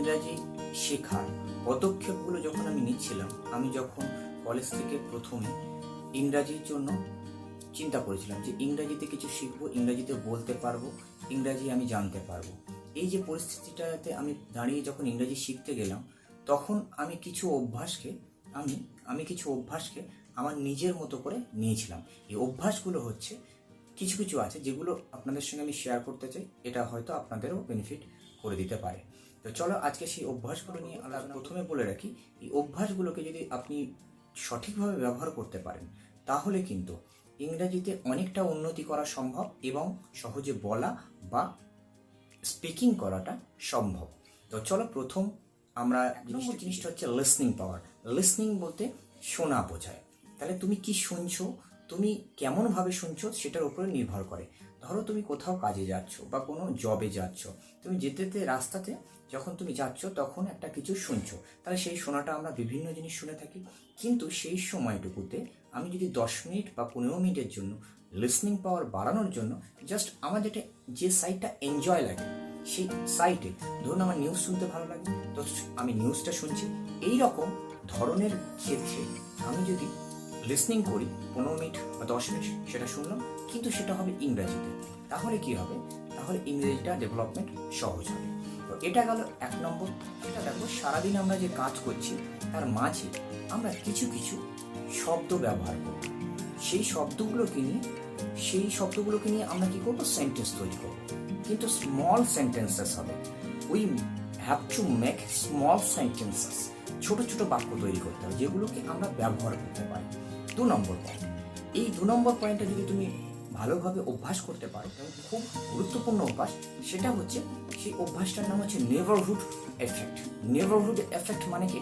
ইংরাজি শেখার পদক্ষেপগুলো যখন আমি নিচ্ছিলাম, আমি যখন কলেজ থেকে প্রথমে ইংরাজির জন্য চিন্তা করেছিলাম যে ইংরাজিতে কিছু শিখব, ইংরাজিতে বলতে পারব, ইংরাজি আমি জানতে পারব। এই যে পরিস্থিতিটাতে আমি দাঁড়িয়ে যখন ইংরাজি শিখতে গেলাম, তখন আমি কিছু অভ্যাসকে, আমি আমি কিছু অভ্যাসকে আমার নিজের মতো করে নিয়েছিলাম। এই অভ্যাসগুলো হচ্ছে, কিছু কিছু আছে যেগুলো আপনাদের সঙ্গে আমি শেয়ার করতে চাই, এটা হয়তো আপনাদেরও বেনিফিট করে দিতে পারে। তো চলো আজকে সেই অভ্যাসগুলো নিয়ে আমরা প্রথমে বলে রাখি এই অভ্যাসগুলোকে যদি আপনি সঠিকভাবে ব্যবহার করতে পারেন তাহলে কিন্তু ইংরেজিতে অনেকটা উন্নতি করা সম্ভব এবং সহজে বলা বা স্পিকিং করাটা সম্ভব। তো চলো প্রথম আমরা নম্বর জিনিসটা হচ্ছে লিসনিং পাওয়ার লিসনিং বলতে শোনা বোঝায়। তাহলে তুমি কি শুনছো? তুমি কেমনভাবে শুনছো? সেটার উপরে নির্ভর করে। ধরো তুমি কোথাও কাজে যাচ্ছ বা কোনো জবে যাচ্ছ, তুমি যেতে যেতে রাস্তাতে যখন তুমি যাচ্ছ তখন একটা কিছু শুনছো। তাহলে সেই শোনাটা আমরা বিভিন্ন জিনিস শুনে থাকি। কিন্তু সেই সময়টুকুতে আমি যদি দশ মিনিট বা পনেরো মিনিটের জন্য লিসনিং পাওয়ার বাড়ানোর জন্য জাস্ট আমার যেটা, যে সাইটটা এনজয় লাগে, সেই সাইটে ধরুন আমার নিউজ শুনতে ভালো লাগে, তো আমি নিউজটা শুনছি। এই রকম ধরনের ক্ষেত্রে আমি যদি লিসনিং করি, পনেরো মিনিট বা দশ মিনিট, সেটা শুনলাম, কিন্তু সেটা হবে ইংরেজিতে। তাহলে কি হবে? তাহলে ইংরেজিটা ডেভেলপমেন্ট সহজ হবে। তো এটা গেল এক নম্বর। সেটা দেখো, সারাদিন আমরা যে কাজ করছি, তার মাঝে আমরা কিছু কিছু শব্দ ব্যবহার করব সেই শব্দগুলোকে নিয়ে, সেই শব্দগুলোকে নিয়ে আমরা কি করব? সেন্টেন্স তৈরি করব। কিন্তু স্মল সেন্টেন্সেস হবে। We have to make small sentences ছোট ছোট বাক্য তৈরি করতে হবে, যেগুলোকে আমরা ব্যবহার করতে পারি। দু নম্বর পয়েন্ট এই দু নম্বর পয়েন্টটা যদি তুমি ভালোভাবে অভ্যাস করতে পারো এবং খুব গুরুত্বপূর্ণ অভ্যাস। সেটা হচ্ছে সেই অভ্যাসটার নাম হচ্ছে নেভারহুড এফেক্ট নেভারহুড এফেক্ট মানে কি?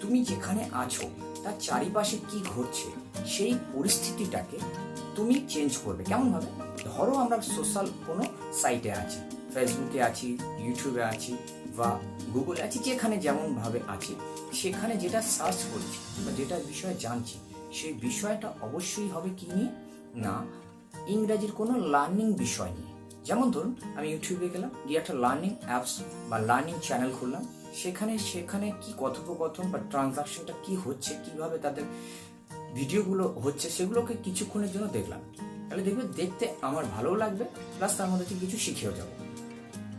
তুমি যেখানে আছো, তার চারিপাশে কি ঘটছে, সেই পরিস্থিতিটাকে তুমি চেঞ্জ করবে। কেমনভাবে? ধরো আমরা সোশ্যাল কোনো সাইটে আছি ফেসবুকে আছি ইউটিউবে আছি, বা গুগলে আছি, যেখানে যেমনভাবে আছি, সেখানে যেটা সার্চ করছি, বা যেটা বিষয়ে জানছি সেই বিষয়টা অবশ্যই হবে কি নিয়ে? না, ইংরাজির কোনো লার্নিং বিষয় নিয়ে। যেমন ধরুন, আমি ইউটিউবে গেলাম, গিয়ে একটা লার্নিং অ্যাপস বা লার্নিং চ্যানেল খুললাম। সেখানে সেখানে কি কথোপকথন বা ট্রানজাকশনটা কি হচ্ছে, কীভাবে তাদের ভিডিওগুলো হচ্ছে, সেগুলোকে কিছুক্ষণের জন্য দেখলাম। তাহলে দেখবে দেখতে আমার ভালোও লাগবে প্লাস তার মধ্যে কিছু শিখেও যাব।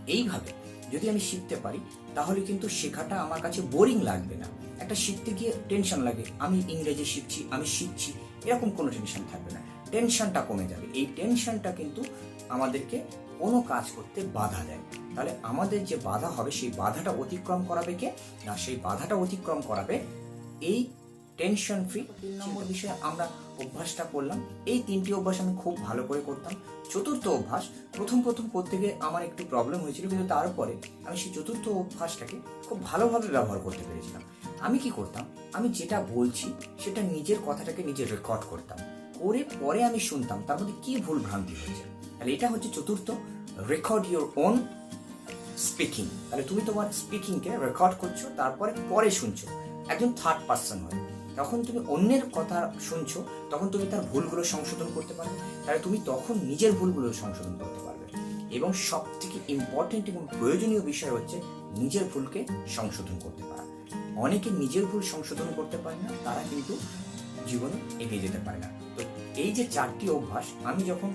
এইভাবে যদি আমি শিখতে পারি, তাহলে কিন্তু শেখাটা আমার কাছে বোরিং লাগবে না। একটা শিখতে গিয়ে টেনশন লাগে। আমি ইংরেজি শিখছি, আমি শিখছি, এরকম কোনো টেনশন থাকবে না। টেনশনটা কমে যাবে। এই টেনশনটা কিন্তু আমাদেরকে কোনো কাজ করতে বাধা দেয়। তাহলে আমাদের যে বাধা হবে, সেই বাধাটা অতিক্রম করাবে কে? না, সেই বাধাটা অতিক্রম করাবে এই টেনশন ফ্রি তিন নম্বর বিষয়ে আমরা অভ্যাসটা করলাম। এই তিনটি অভ্যাস আমি খুব ভালো করে করতাম। চতুর্থ অভ্যাস, প্রথম প্রথম করতে গিয়ে আমার একটু প্রবলেম হয়েছিল, কিন্তু তারপরে আমি সেই চতুর্থ অভ্যাসটাকে খুব ভালোভাবে ব্যবহার করতে পেরেছিলাম। আমি কি করতাম? আমি যেটা বলছি, সেটা নিজের কথাটাকে নিজে রেকর্ড করতাম। করে পরে আমি শুনতাম, তার মধ্যে কি ভুল ভ্রান্তি হয়েছে। তাহলে এটা হচ্ছে চতুর্থ রেকর্ড ইউর ওন স্পিকিং তাহলে তুমি তোমার স্পিকিংকে রেকর্ড করছ, তারপরে পরে শুনছো। একজন থার্ড পার্সন হয়। তখন তুমি অন্যের কথা শুনছো, তখন তুমি তার ভুলগুলো সংশোধন করতে পারবে। তাহলে তুমি তখন নিজের ভুলগুলো সংশোধন করতে পারবে। এবং সব থেকে ইম্পর্টেন্ট এবং প্রয়োজনীয় বিষয় হচ্ছে নিজের ভুলকে সংশোধন করতে পারা। অনেকে নিজের ভুল সংশোধন করতে পারে না, তারা কিন্তু জীবনে এগিয়ে যেতে পারে না। তো এই যে চারটি অভ্যাস আমি যখন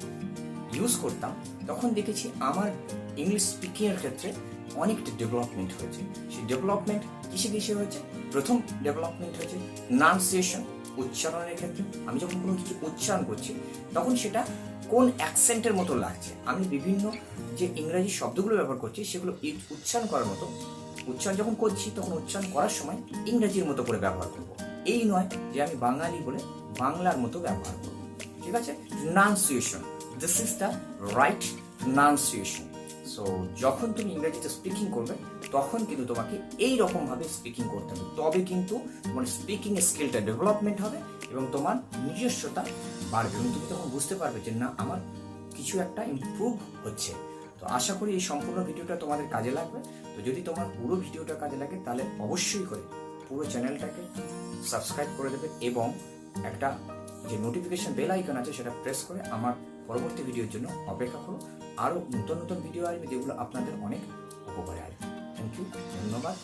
ইউজ করতাম, তখন দেখেছি আমার ইংলিশ স্পিকিংয়ের ক্ষেত্রে অনেকটা ডেভেলপমেন্ট হয়েছে। সেই ডেভেলপমেন্ট কিসে কিসে হয়েছে? প্রথম ডেভেলপমেন্ট হয়েছে নাউন্সিয়েশন উচ্চারণের ক্ষেত্রে। আমি যখন কোনো কিছু উচ্চারণ করছি, তখন সেটা কোন অ্যাকসেন্টের মতো লাগছে? আমি বিভিন্ন যে ইংরাজি শব্দগুলো ব্যবহার করছি, সেগুলো উচ্চারণ করার মতো। উচ্চারণ যখন করছি, তখন উচ্চারণ করার সময় ইংরেজির মতো করে ব্যবহার করব। এই নয় যে আমি বাঙালি বলে বাংলার মতো ব্যবহার করব। ঠিক আছে? Pronunciation this is the right pronunciation so যখন তুমি ইংরেজিতে স্পিকিং করবে, তখন কিন্তু তোমাকে এই রকম ভাবে স্পিকিং করতে হবে। তবে কিন্তু তোমার স্পিকিং স্কিলটা ডেভেলপমেন্ট হবে এবং তোমার নিজস্বতা বাড়বে। এবং তুমি তখন বুঝতে পারবে যে, না, আমার কিছু একটা ইমপ্রুভ হচ্ছে। তো আশা করি এই সম্পূর্ণ ভিডিওটা তোমাদের কাজে লাগবে। তো যদি তোমার পুরো ভিডিওটা কাজে লাগে, তাহলে অবশ্যই করে পুরো চ্যানেলটাকে সাবস্ক্রাইব করে দেবে এবং একটা যে নোটিফিকেশন বেল আইকন আছে, সেটা প্রেস করে আমার পরবর্তী ভিডিওর জন্য অপেক্ষা করো। আরও নতুন নতুন ভিডিও আসবে যেগুলো আপনাদের অনেক উপকারে আসবে। থ্যাংক ইউ ধন্যবাদ।